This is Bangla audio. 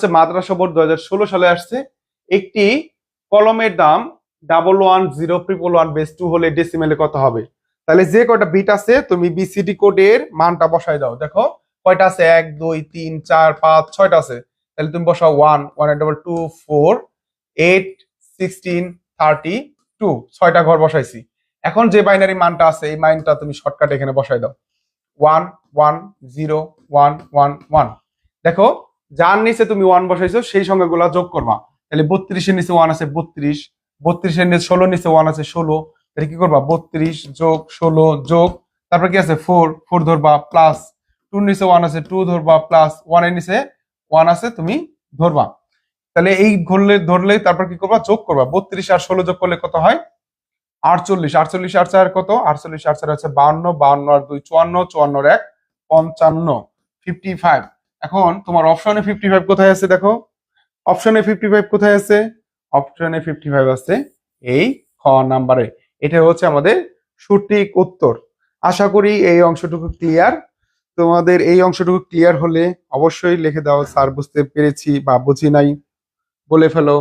হচ্ছে মাদ্রাসা বোর্ড দু সালে আসছে। একটি কলমের দাম double one zero triple one base two হলে ডেসিমেলে কত হবে? তাহলে যে কয়টা বিট আছে, তুমি বিসিডি কোডের মানটা বসাই দাও। দেখো, কয়টা আছে? এক, দুই, তিন, চার, পাঁচ, ছয়টা আছে। তাহলে তুমি বসাও one one double two four eight sixteen thirty two ছয়টা ঘর বসাইছি। এখন যে বাইনারি মানটা আছে, এই মানটা তুমি শর্টকাট এখানে বসাই দাও। One one zero one one one দেখো যার নিচে তুমি ওয়ান বসাইছো, সেই সংখ্যাগুলো যোগ করবা। তাহলে বত্রিশের নিচে ওয়ান আছে বত্রিশ, বত্রিশের নিচে ষোলো নিচে ওয়ান আছে ষোলো। তাহলে কি করবা? বত্রিশ যোগ ষোলো যোগ, তারপর কি আছে? ফোর ফোর ধরবা প্লাস টু নিচে ওয়ান আছে টু ধরবা প্লাস ওয়ানের নিচে ওয়ান আছে, তুমি ধরবা। তাহলে এই ধরলে ধরলে তারপর কি করবা? যোগ করবা। বত্রিশ আর ষোলো যোগ করলে কত হয়? আটচল্লিশ। আটচল্লিশ আর চার কত? আটচল্লিশ আর চার আছে বাউন্ন বাউন্ন আর দুই চুয়ান্ন, চুয়ান্নর এক, পঞ্চান্ন ফিফটি ফাইভ এখন তোমার অপশনে ফিফটি ফাইভ কোথায় আছে দেখো? অপশনে ফিফটি ফাইভ কোথায় আছে? অপশনে ফিফটি ফাইভ আছে এই খ নাম্বারে। এটা হচ্ছে আমাদের সঠিক উত্তর। আশা করি এই অংশটুকু ক্লিয়ার তোমাদের এই অংশটুকু ক্লিয়ার হলে অবশ্যই লিখে দাও, স্যার, বুঝতে পেরেছি বা বুঝি নাই। বলে ফেলো।